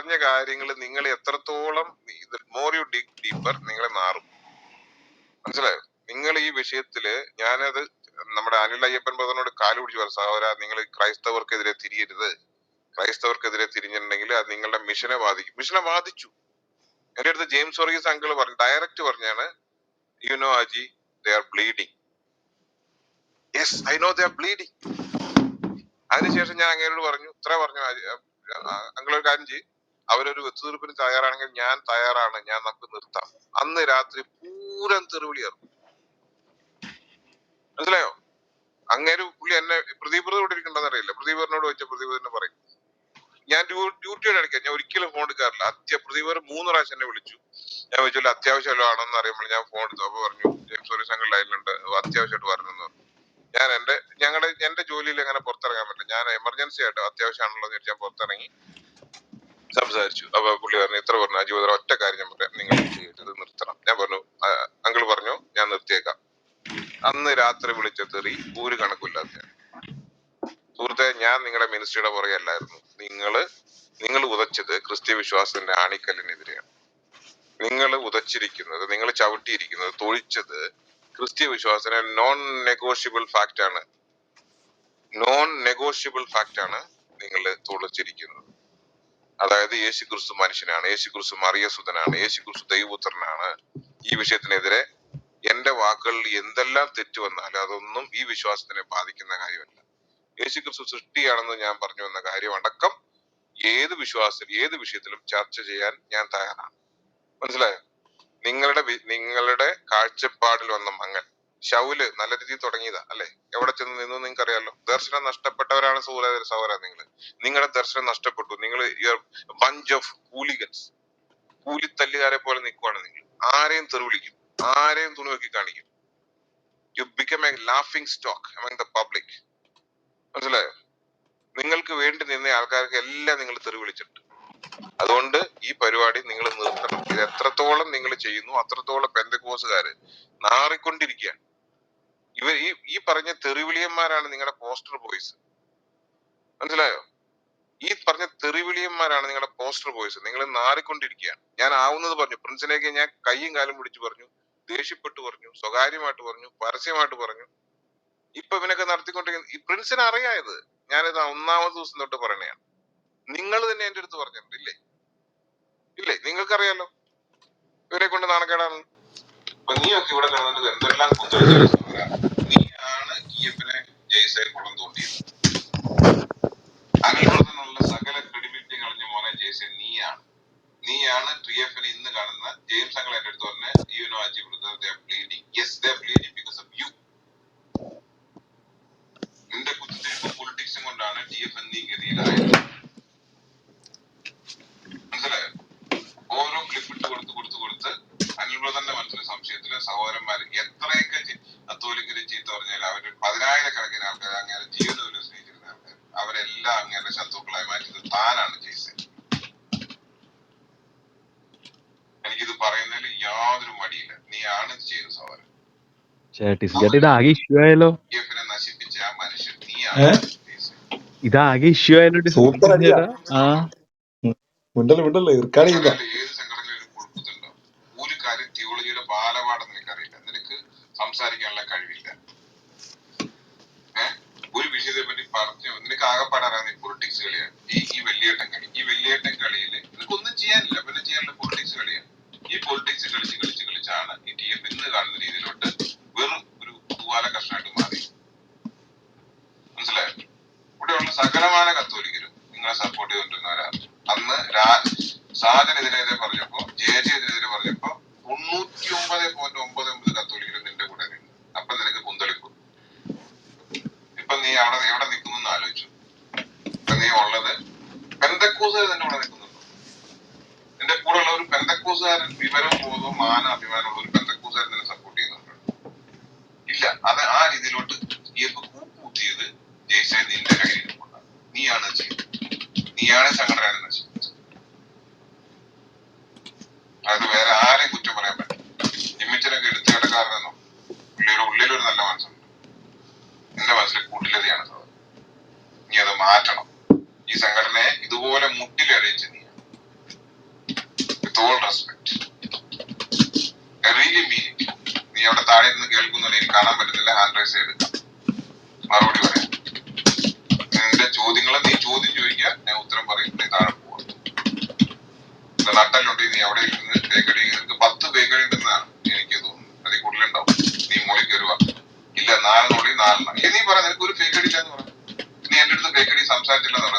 പറഞ്ഞ കാര്യങ്ങൾ നിങ്ങൾ എത്രത്തോളം മോർ യു ഡിഗ് ഡീപ്പർ നിങ്ങളെ മാറും മനസ്സിലായോ? നിങ്ങൾ ഈ വിഷയത്തിൽ ഞാനത് നമ്മുടെ അനിൽ അയ്യപ്പൻ ബദറിനോട് കാൽ പിടിച്ച് പറഞ്ഞു സഹോദര നിങ്ങൾ ക്രൈസ്തവർക്കെതിരെ തിരിയരുത്. ക്രൈസ്തവർക്കെതിരെ തിരിഞ്ഞിട്ടുണ്ടെങ്കിൽ അത് നിങ്ങളുടെ മിഷനെ ബാധിക്കും. മിഷനെ ബാധിച്ചു. എന്റെ അടുത്ത് ജെയിംസ് വർഗീസ് അങ്കിൾ പറഞ്ഞു ഡയറക്റ്റ് പറഞ്ഞാണ് you know Aji they are bleeding yes I know they are bleeding അതിനുശേഷം ഞാൻ അങ്ങേരോട് പറഞ്ഞു ഇത്ര പറഞ്ഞു അങ്കിൾ ഒരു കാര്യം ചെയ്യും. അവരൊരു ഒത്തുതീർപ്പിന് തയ്യാറാണെങ്കിൽ ഞാൻ തയ്യാറാണ് ഞാൻ നമുക്ക് നിർത്താം. അന്ന് രാത്രി പൂരം തെറിവിളിയായിരുന്നു മനസ്സിലായോ? അങ്ങേര് പുള്ളി എന്നെ പ്രദീപ് ഇവിടെ ഇരിക്കണ്ടെന്ന് അറിയില്ല. പ്രദീപറിനോട് വെച്ച പ്രദീപ് തന്നെ പറയും. ഞാൻ ഡ്യൂട്ടിയുടെ ഇടയ്ക്ക്. ഞാൻ ഒരിക്കലും ഫോൺ എടുക്കാറില്ല. അത്യ പ്രദീപർ മൂന്ന് പ്രാവശ്യം എന്നെ വിളിച്ചു. ഞാൻ വെച്ചാൽ അത്യാവശ്യം ആണെന്ന് അറിയുമ്പോൾ ഞാൻ ഫോൺ എടുത്തു. അപ്പൊ പറഞ്ഞു ഒരു സംഘം ലൈനിലുണ്ട്. അത്യാവശ്യമായിട്ട് വരണമെന്ന് പറഞ്ഞു. ഞാൻ എന്റെ ഞങ്ങളുടെ എന്റെ ജോലിയിൽ അങ്ങനെ പുറത്തിറങ്ങാൻ പറ്റില്ല. ഞാൻ എമർജൻസി ആയിട്ട് അത്യാവശ്യമാണല്ലോ എന്ന് ഞാൻ പുറത്തിറങ്ങി. സംസാരിച്ചു. അപ്പൊ പുള്ളി പറഞ്ഞു ഇത്ര പറഞ്ഞു? അജീവതര ഒറ്റ കാര്യം ഞാൻ പറയാം. നിങ്ങൾ ചെയ്യരുത് നിർത്തണം. ഞാൻ പറഞ്ഞു അങ്കിൾ പറഞ്ഞു ഞാൻ നിർത്തിയേക്കാം. അന്ന് രാത്രി വിളിച്ച തെറി ഒരു കണക്കില്ലാത്ത സുഹൃത്തെ ഞാൻ നിങ്ങളുടെ മിനിസ്ട്രിയുടെ പുറകെ അല്ലായിരുന്നു. നിങ്ങൾ നിങ്ങൾ ഉതച്ചത് ക്രിസ്ത്യ വിശ്വാസത്തിന്റെ ആണിക്കല്ലിനെതിരെയാണ്. നിങ്ങൾ ഉതച്ചിരിക്കുന്നത് നിങ്ങൾ ചവിട്ടിയിരിക്കുന്നത് തൊഴിച്ചത് ക്രിസ്ത്യ വിശ്വാസത്തിന് നോൺ നെഗോഷ്യബിൾ ഫാക്റ്റ് ആണ്. നോൺ നെഗോഷ്യബിൾ ഫാക്റ്റ് ആണ് നിങ്ങൾ തുളച്ചിരിക്കുന്നത്. അതായത് യേശു ക്രിസ്തു മനുഷ്യനാണ് യേശു ക്രിസ്തു മറിയസുതനാണ് യേശു ക്രിസ്തു ദൈവപുത്രനാണ്. ഈ വിഷയത്തിനെതിരെ എന്റെ വാക്കുകളിൽ എന്തെല്ലാം തെറ്റു വന്നാലും അതൊന്നും ഈ വിശ്വാസത്തിനെ ബാധിക്കുന്ന കാര്യമല്ല. യേശു ക്രിസ്തു സൃഷ്ടിയാണെന്ന് ഞാൻ പറഞ്ഞു വന്ന കാര്യം അടക്കം ഏത് വിശ്വാസത്തിൽ ഏത് വിഷയത്തിലും ചർച്ച ചെയ്യാൻ ഞാൻ തയ്യാറാണ്. മനസ്സിലായോ? നിങ്ങളുടെ നിങ്ങളുടെ കാഴ്ചപ്പാടിൽ വന്ന മങ്ങൽ ഷൗൽ നല്ല രീതിയിൽ തുടങ്ങിയതാ അല്ലെ? എവിടെ ചെന്ന് നിന്നു നിങ്ങൾക്ക് അറിയാലോ ദർശനം നഷ്ടപ്പെട്ടവരാണ് സഹോദര സഹോദര നിങ്ങൾ നിങ്ങളുടെ ദർശനം നഷ്ടപ്പെട്ടു. നിങ്ങൾ ബഞ്ച് ഓഫ് കൂലിഗൻസ് കൂലിത്തല്ലുകാരെ പോലെ നിൽക്കുവാണ് നിങ്ങൾ. ആരെയും തെറിവിളിക്കും. ആരെയും തുണി നോക്കി കാണിക്കും. You become a laughing stock among the public മനസ്സിലായോ? നിങ്ങൾക്ക് വേണ്ടി നിന്ന ആൾക്കാർക്ക് എല്ലാം നിങ്ങൾ തെറി വിളിച്ചിട്ടുണ്ട് അതുകൊണ്ട് ഈ പരിപാടി നിങ്ങൾ നിർത്തണം. ഇത് എത്രത്തോളം നിങ്ങൾ ചെയ്യുന്നു അത്രത്തോളം പെന്തക്കോസുകാര് നാറിക്കൊണ്ടിരിക്കുകയാണ്. ഇവർ ഈ ഈ പറഞ്ഞ തെറിവിളിയന്മാരാണ് നിങ്ങളുടെ പോസ്റ്റർ ബോയ്സ്. മനസ്സിലായോ? ഈ പറഞ്ഞ തെറിവിളിയന്മാരാണ് നിങ്ങളുടെ പോസ്റ്റർ ബോയ്സ്. നിങ്ങൾ നാറിക്കൊണ്ടിരിക്കുകയാണ് ഞാൻ ആവുന്നത് പറഞ്ഞു. പ്രിൻസിലേക്ക് ഞാൻ കൈയും കാലും പിടിച്ചു പറഞ്ഞു. ദേഷ്യപ്പെട്ടു പറഞ്ഞു. സ്വകാര്യമായിട്ട് പറഞ്ഞു. പരസ്യമായിട്ട് പറഞ്ഞു. ഇപ്പൊ ഇവനൊക്കെ നടത്തിക്കൊണ്ടിരിക്കുന്ന ഈ പ്രിൻസിനെ അറിയായത് ഞാനിത് ഒന്നാമത്തെ ദിവസം തൊട്ട് പറയണയാണ്. നിങ്ങൾ തന്നെ എന്റെ അടുത്ത് പറഞ്ഞിട്ടുണ്ട് ഇല്ലേ? ഇല്ലേ? നിങ്ങൾക്കറിയാലോ? ഇവരെ കൊണ്ട് നാണക്കേടാണ്. നീയൊക്കെ ഇവിടെ കിടന്നിട്ട് എന്തെല്ലാം എഫിനെ ജയ്സെ കുളം തോണ്ടിയത് അനിൽപ്രദനുള്ള സകല ക്രെഡിബിലിറ്റി കളഞ്ഞ മോനെ ജയ്സെ നീയാണ്. നീയാണ് ടി എഫിന് ഇന്ന് കാണുന്ന ജെയിംസ് അങ്കിൾ എന്റെ അടുത്ത് പറഞ്ഞ you know Aji bleeding yes they bleeding because of you നിന്റെ കുത്തിത്തിരിപ്പ് പൊളിറ്റിക്സും കൊണ്ടാണ് ടി എഫ് എന്നീ ഗതിയിലായത് മനസ്സിലായോ ഓരോ ക്ലിപ്പ് ഇട്ട് കൊടുത്ത് കൊടുത്ത് കൊടുത്ത് അനിൽബ്രദറിന്റെ മനസ്സിലെ സംശയത്തിൽ സഹോദരന്മാര് എത്രയൊക്കെ ചി- കത്തോലിക്കര് ചീത്ത പറഞ്ഞാൽ അവർ പതിനായിരക്കണക്കിന് ആൾക്കാർ അങ്ങനെ ജീവനം ഒരു സ്നേഹിച്ചിരുന്ന ആൾക്കാർ അവരെല്ലാം അങ്ങനെ ശത്രുക്കളായി മാറ്റിയത് താനാണ് ചെയ്തത് എനിക്കിത് പറയുന്നതിൽ യാതൊരു മടിയില്ല നീയാണ് ഇത് ചെയ്തത് സഹോദരൻ ചേട്ടി ചേട്ടാ ഇത് ആകെ ഇഷ്യൂ ആയല്ലോ എഫിനെ നശിപ്പിച്ച ആ മനുഷ്യൻ ഏ? നീയാണ് ചെയ്തത്. ഇത് ആകെ ഇഷ്യൂ ആയാലോ സൂപ്പർ അടിയാ. ചേട്ടാ ആ. മിണ്ടല്ലേ മിണ്ടല്ലേ ഇർക്കാണിയില്ല സംഘടനയിൽ ഒരു കാര്യം തിയോളജിയുടെ ബാലപാഠം നിനക്കറിയില്ല നിനക്ക് സംസാരിക്കാനുള്ള കഴിവില്ല ഒരു വിഷയത്തെ പറ്റി പറഞ്ഞു നിനക്ക് ഈ പൊളിറ്റിക്സ് കളിയാണ്. ഈ ഈ വെള്ളിയേട്ടൻ കളി ഈ വെള്ളിയേട്ടൻ കളിയിൽ നിനക്കൊന്നും ചെയ്യാനില്ല. പിന്നെ ചെയ്യാനുള്ള പൊളിറ്റിക്സ് കളിയാണ്. ഈ പൊളിറ്റിക്സ് കളിച്ച് കളിച്ച് കളിച്ചാണ് ഈ ടി എഫ് ഇന്ന് കാണുന്ന രീതിയിലോട്ട് വെറും ഒരു തൂവാല കഷ്ണമായിട്ട് മാറി മനസ്സിലായോ? ഇവിടെയുള്ള സകലമാന കത്തോലിക്കരും നിങ്ങളെ സപ്പോർട്ട് ചെയ്തുകൊണ്ടിരുന്നവരാണ്. അന്ന് സാജനെതിരെ പറഞ്ഞപ്പോ ജെ ജെതിരെ പറഞ്ഞപ്പോ തൊണ്ണൂറ്റി ഒമ്പത് പോയിന്റ് ഒമ്പത് ഒമ്പത് കത്തോലിക്കരും നിന്റെ കൂടെ നിന്നു. അപ്പൊ നിനക്ക് കുന്തളിപ്പ്. ഇപ്പൊ നീ അവിടെ എവിടെ നിൽക്കുന്നു ആലോചിച്ചു. ഇപ്പൊ നീ ഉള്ളത് പെന്തക്കൂസുകാർ നിന്റെ കൂടെ നിൽക്കുന്നുണ്ടോ. നിന്റെ കൂടെ ഉള്ള ഒരു പെന്തക്കൂസുകാരൻ വിവരം ബോധവും മാന അഭിമാനമുള്ള ഒരു ഈ സംഘടനയെ ഇതുപോലെ മുട്ടിൽ അറേഞ്ച് ചെയ്യാം with all respect really mean നീ അവിടെ താഴെ നിന്ന് എനിക്ക് കാണാൻ പറ്റുന്നില്ല ഹാൻഡ് റൈസ് എടുക്കാം മറുപടി പറയാം. നിന്റെ ചോദ്യങ്ങൾ നീ ചോദ്യം ചോദിക്കുക. ഞാൻ ഉത്തരം പറയും. നീ താഴെ പോവാം. നട്ടലുണ്ടെങ്കിൽ നീ അവിടെ ഇരുന്ന് ബേക്കറി നിനക്ക് പത്ത് ബേക്കറി ഉണ്ടെന്നാണ് എനിക്ക് തോന്നുന്നത്. അതിൽ കൂടുതലുണ്ടാവും. നീ മുകളിൽ കയറുക. ഇല്ല നാലെണ്ണുള്ളിൽ നാലെണ്ണം. നീ പറ. നിനക്ക് ഒരു ഫേക്കടി ഇല്ലെന്ന് പറഞ്ഞു നീ എന്റെ അടുത്ത് ഫേക്കടി സംസാരിച്ചില്ലെന്ന്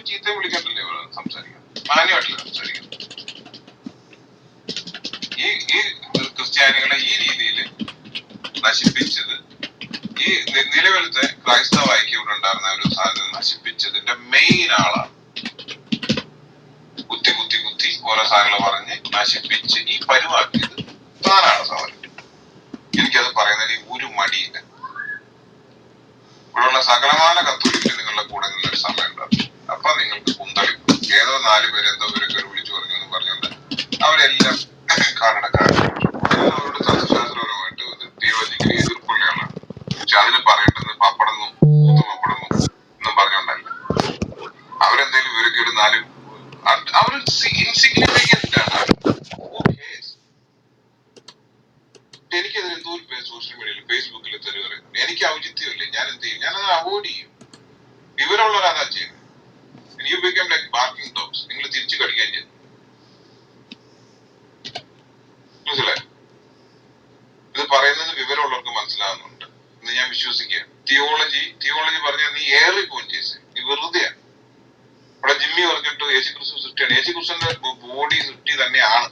ഞാനിവിടെ ഒരു ചീത്ത വിളിക്കണ്ടല്ലേ സംസാരിക്കാൻ? മാന്യമായിട്ടില്ല സംസാരിക്കുന്നത് ഈ ഈ ക്രിസ്ത്യാനികളെ ഈ രീതിയിൽ നശിപ്പിച്ചത് ഈ നിലവിലത്തെ ക്രൈസ്തവ ഐക്യം ഇവിടെ ഉണ്ടായിരുന്ന ഒരു സാധനം നശിപ്പിച്ചതിന്റെ മെയിൻ ആളാണ് കുത്തി കുത്തി കുത്തി ഓരോ സാധനങ്ങൾ പറഞ്ഞ് നശിപ്പിച്ച് ഈ പരുവാക്കിയത് വിവരമുള്ളവർക്ക് മനസ്സിലാകുന്നുണ്ട് എന്ന് ഞാൻ വിശ്വസിക്കുകയാണ്. തിയോളജി തിയോളജി പറഞ്ഞാൽ നീ ഏറി പോവും ചേച്ചി നീ വെറുതെയാണ്. ഇവിടെ ജിമ്മി പറഞ്ഞിട്ട് യേശു ക്രിസ്തു സൃഷ്ടിയാണ്. യേശു ക്രിസ്തുവിന്റെ ബോഡി സൃഷ്ടി തന്നെയാണ്.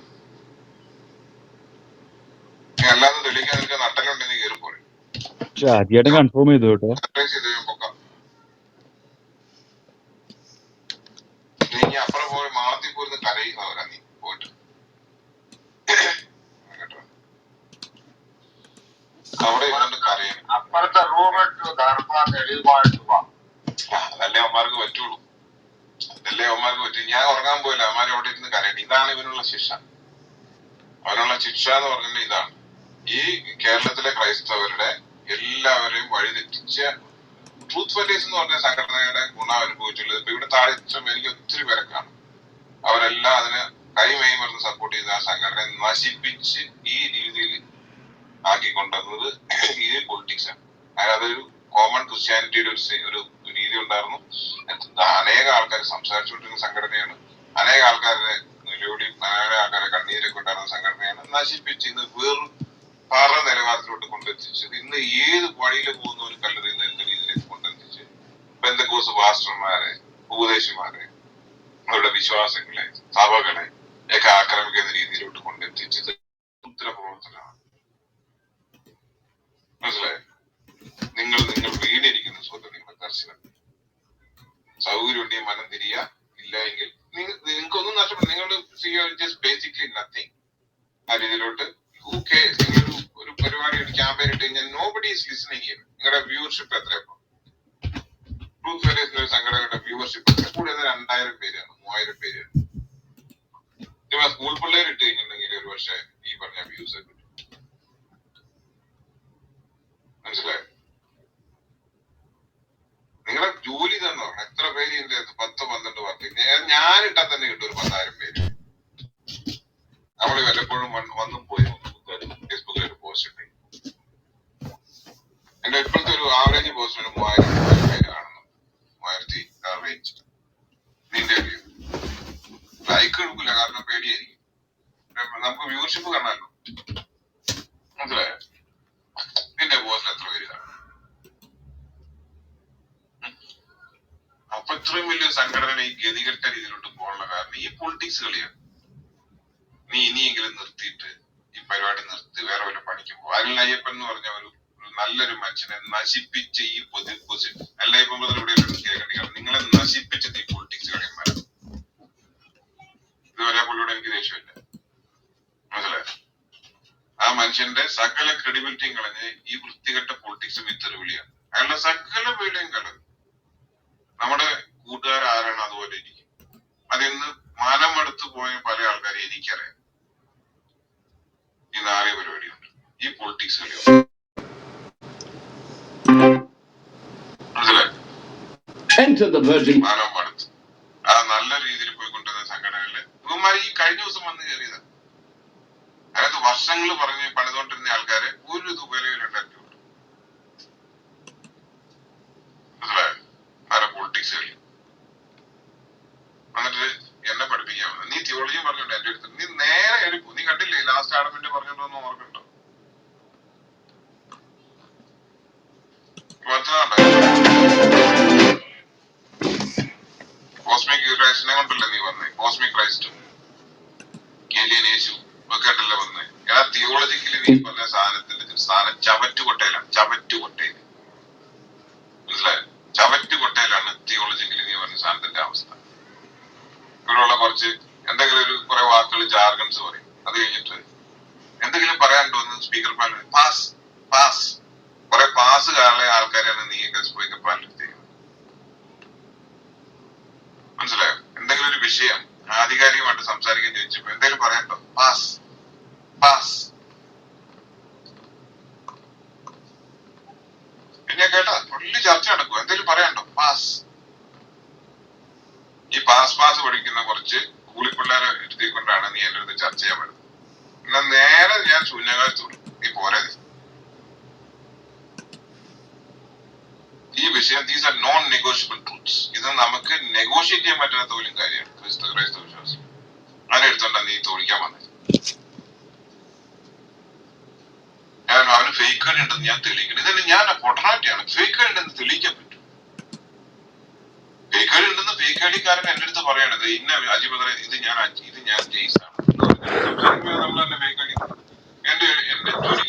അല്ലാതെ തെളിയിക്കാൻ നിനക്ക് നട്ടലുണ്ടെന്ന് കയറി പോലെ ആദ്യമായിട്ട് കൺഫേം ചെയ്തു കേട്ടോ. നീ അപ്പുറം പോയി മാളത്തിൽ പോയിരുന്ന് കരയുന്നവരാ നീ പോയിട്ട് കേട്ടോ അവിടെ കരയും. അപ്പുറത്തെ റൂമിട്ട് ധർമ്മ തെളിവായിട്ട് വാ. അതല്ലേ അവന്മാർക്ക് പറ്റുള്ളൂ. അതല്ലേ അവന്മാർക്ക് പറ്റും. ഞാൻ ഉറങ്ങാൻ പോയില്ല. അവന്മാർ അവിടെ ഇരുന്ന് കരയണം ഇതാണ് ഇവനുള്ള ശിക്ഷ. അവനുള്ള ശിക്ഷ എന്ന് പറഞ്ഞാൽ ഇതാണ്. ഈ കേരളത്തിലെ ക്രൈസ്തവരുടെ എല്ലാവരെയും വഴിതെറ്റിച്ച ട്രൂത്ത് ഫൈറ്റേഴ്സ് എന്ന് പറഞ്ഞ സംഘടനയുടെ ഗുണം അനുഭവിച്ചുള്ളത് ഇപ്പൊ ഇവിടെ താഴെ ഇഷ്ടം എനിക്ക് ഒത്തിരി പേരെ കാണും. അവരെല്ലാം അതിന് കൈമേയും മറന്ന് സപ്പോർട്ട് ചെയ്ത ആ സംഘടനയെ നശിപ്പിച്ച് ഈ രീതിയിൽ ആക്കിക്കൊണ്ടുവന്നത് ഈ പൊളിറ്റിക്സ് ആണ്. അതൊരു കോമൺ ക്രിസ്ത്യാനിറ്റിയുടെ ഒരു ഒരു രീതി ഉണ്ടായിരുന്നു. അനേകം ആൾക്കാർ സംസാരിച്ചുകൊണ്ടിരുന്ന സംഘടനയാണ്. അനേക ആൾക്കാരുടെ നിലവിളിയും അനേക ആൾക്കാരെ കണ്ണീരൊക്കെ ഉണ്ടായിരുന്ന സംഘടനയാണ്. നശിപ്പിച്ച് ഇന്ന് വെറും പറ നിലവാരത്തിലോട്ട് കൊണ്ടെത്തിച്ചത് ഇന്ന് ഏത് വഴിയിൽ പോകുന്ന ഒരു കല്ലെറിയുന്ന രീതിയിലേക്ക് കൊണ്ടെത്തിച്ച് ബന്ധക്കോസ് പാസ്റ്റർമാരെ ഉപദേശിമാരെ അവരുടെ വിശ്വാസങ്ങളെ സഭകളെ ഒക്കെ ആക്രമിക്കുന്ന രീതിയിലോട്ട് കൊണ്ടെത്തിച്ചത് ഉത്തര പ്രവർത്തനമാണ് മനസ്സിലായോ? നിങ്ങൾ നിങ്ങൾ വീണിരിക്കുന്ന സുഹൃത്ത് നിങ്ങളുടെ ദർശനം സൗകര്യം ഉണ്ടെങ്കിൽ മനം തിരിയ ഇല്ല എങ്കിൽ നിങ്ങൾക്കൊന്നും നഷ്ടപ്പെടും നിങ്ങൾ ജസ്റ്റ് ബേസിക്കലി നത്തിങ് ആ രീതിയിലോട്ട് നിങ്ങളൊരു ഒരു പരിപാടി ഒരു ക്യാമ്പയിൻ ഇട്ട് കഴിഞ്ഞാൽ നോ ബഡി ഈസ് ലിസണിങ് ചെയ്യും നിങ്ങളുടെ വ്യൂവർഷിപ്പ് എത്രയപ്പോ ട്രൂത്ത് ഫെഡറേഷൻ സംഘടനയുടെ വ്യൂവർഷിപ്പ് എത്ര കൂടി വന്നത് രണ്ടായിരം പേരാണ് മൂവായിരം പേരാണ്. സ്കൂൾ പിള്ളേർ ഇട്ട് കഴിഞ്ഞിട്ടുണ്ടെങ്കിൽ ഒരു പക്ഷേ ഈ പറഞ്ഞ വ്യൂസ് കിട്ടും മനസ്സിലായോ നിങ്ങളെ ജോലി തന്നെ നോക്കണം എത്ര പേര് ഇതിന്റെ അകത്ത് പത്ത് പന്ത്രണ്ട് വർക്ക് ഞാൻ ഞാനിട്ടാൽ തന്നെ കിട്ടും ഒരു പത്തായിരം പേര് നമ്മൾ വല്ലപ്പോഴും വന്ന് വന്നും പോയി ഫേസ്ബുക്കിൽ ഒരു പോസ്റ്റ് ഇട്ട് എന്റെ ഇപ്പോഴത്തെ ഒരു ആവറേജ് പോസ്റ്റ് ഒരു മൂവായിരം മൂവായിരം പേര് മൂവായിരത്തി റേഞ്ച് നിന്റെ ലൈക്ക് എടുക്കില്ല കാരണം പേടിയായിരിക്കും. നമുക്ക് വ്യൂവർഷിപ്പ് കാണാമല്ലോ മനസ്സിലായോ? നിന്റെ പോസ്റ്റിൽ എത്ര പേര് കാണും? അപ്പൊ ഇത്രയും വലിയ സംഘടന ഈ ഗതികെട്ട രീതിയിലോട്ട് പോകാനുള്ള കാരണം ഈ പൊളിറ്റിക്സ് കളിയാണ്. നീ ഇനിയെങ്കിലും നിർത്തിയിട്ട് ഈ പരിപാടി നിർത്തി വേറെ വല്ല പണിക്ക് പോകും അരുൺ അയ്യപ്പൻ എന്ന് പറഞ്ഞ ഒരു നല്ലൊരു മനുഷ്യനെ നശിപ്പിച്ച ഈ പൊതു അല്ല ഇപ്പൊ മുതൽ ഇവിടെ കേൾക്കേണ്ടി കാണും നിങ്ങളെ നശിപ്പിച്ചത് ഈ പൊളിറ്റിക്സ് കളിയന്മാരാണ് ഇതുവരെ പുള്ളിയോട് എനിക്ക് ദേഷ്യമില്ല. മനസ്സിലായോ? ആ മനുഷ്യന്റെ സകല ക്രെഡിബിലിറ്റിയും കളഞ്ഞ് ഈ വൃത്തികെട്ട പൊളിറ്റിക്സ് വിളിയാണ്. അയാളുടെ സകല വിളിയും കളഞ്ഞു. നമ്മുടെ കൂട്ടുകാർ ആരാണ് അതുപോലെ ഇരിക്കും. അതിന്ന് മനമെടുത്ത് പോയ പല ആൾക്കാരെ എനിക്കറിയാം. ഈ നാറിയ പരിപാടിയുണ്ട്. Entered the Virgin മാനവ മടുത്തു ആ നല്ല രീതിയിൽ പോയിക്കൊണ്ടിരുന്ന സംഘടനകളിൽ. ഇവന്മാർ ഈ കഴിഞ്ഞ ദിവസം വന്ന് കയറിയത്. അതായത് വർഷങ്ങൾ പറഞ്ഞ് പണിതുകൊണ്ടിരുന്ന ആൾക്കാരെ ഒരു വിലയിൽ ഉണ്ടാക്കി പൊളിറ്റിക്സ് എന്നിട്ട് എന്നെ പഠിപ്പിക്കാൻ വന്നു. നീ തിയോളജിയും പറഞ്ഞോണ്ട് എന്റെ അടുത്ത് നീ നേരെ എടുക്കൂ നീ കണ്ടില്ലേ ലാസ്റ്റ് ആഡമിന്റെ പറഞ്ഞോണ്ടൊന്നും ഓർക്കുന്നുണ്ടോ മനസ്സിലാവണ്ടോ ക്രൈസ്റ്റിനെ കൊണ്ടല്ലേ നീ വന്നേ? കോസ്മിക് ക്രൈസ്റ്റ് ഏലിയൻ യേശു ഒക്കെ ആയിട്ടല്ലേ വന്നേ? എടാ തിയോളജിക്കലി നീ പറഞ്ഞ സാധനത്തിന്റെ സ്ഥാനം ചവറ്റുകൊട്ടയിലാണ്. ചവറ്റുകൊട്ടയിൽ. മനസ്സിലായോ? ചവറ്റുകൊട്ടയിലാണ് തിയോളജിക്കലി നീ പറഞ്ഞ സാധനത്തിന്റെ അവസ്ഥ. ഇവിടെയുള്ള കുറച്ച് എന്തെങ്കിലും ഒരു കുറെ വാക്കുകൾ ജാർഗൻസ് പറയും. അത് കഴിഞ്ഞിട്ട് എന്തെങ്കിലും പറയാനുണ്ടോ എന്ന് സ്പീക്കർ പാനൽ പാസ് പാസ് കുറെ പാസ് കാരണം ആൾക്കാരെയാണ് നീ സ്പീക്കർ പാനലിൽ മനസ്സിലായോ എന്തെങ്കിലും ഒരു വിഷയം. ആധികാരികമായിട്ട് സംസാരിക്കാൻ ചോദിച്ചപ്പോ എന്തെങ്കിലും പറയണ്ടോ പാസ്. പാസ്. പിന്നെ കേട്ടാ വലിയ ചർച്ച നടക്കും എന്തെങ്കിലും പറയണ്ടോ പാസ്. ഈ പാസ് പാസ് പഠിക്കുന്ന കുറച്ച് കൂലിപ്പിള്ളേരെ ഇരുത്തിക്കൊണ്ടാണ് നീ എന്റെ അടുത്ത് ചർച്ച ചെയ്യാൻ വരുന്നത്. എന്നാ നേരെ ഞാൻ ശൂന്യകാലത്തോളൂ നീ പോരെ നീ. ഈ വിഷയം these are non negotiable truths ഇത് നമുക്ക് നെഗോഷിയേറ്റ് ചെയ്യാൻ പറ്റാത്ത പോലും കാര്യമാണ്. ക്രിസ്തു ക്രൈസ്തവ വിശ്വാസം. അങ്ങനെ എടുത്തോണ്ട നീ തോന്നിക്കാൻ വന്നത് ഞാൻ അവന് ഫേക്ക് ഉണ്ടെന്ന് ഞാൻ തെളിയിക്കണം. ഇതന്നെ ഞാൻ പൊട്ടനാറ്റിയാണ് ഫേക്ക് ഉണ്ടെന്ന് തെളിയിക്കാൻ പറ്റും. ഫേക്ക് കളി ഉണ്ടെന്ന് ഫേക്ക് കളിക്കാരൻ എന്റെ അടുത്ത് പറയണത് ഇന്ന അജിപത്ര ഇത് ഞാൻ ഇത് ഞാൻ ജയിസാണ് ആണ്. എന്റെ ജോലി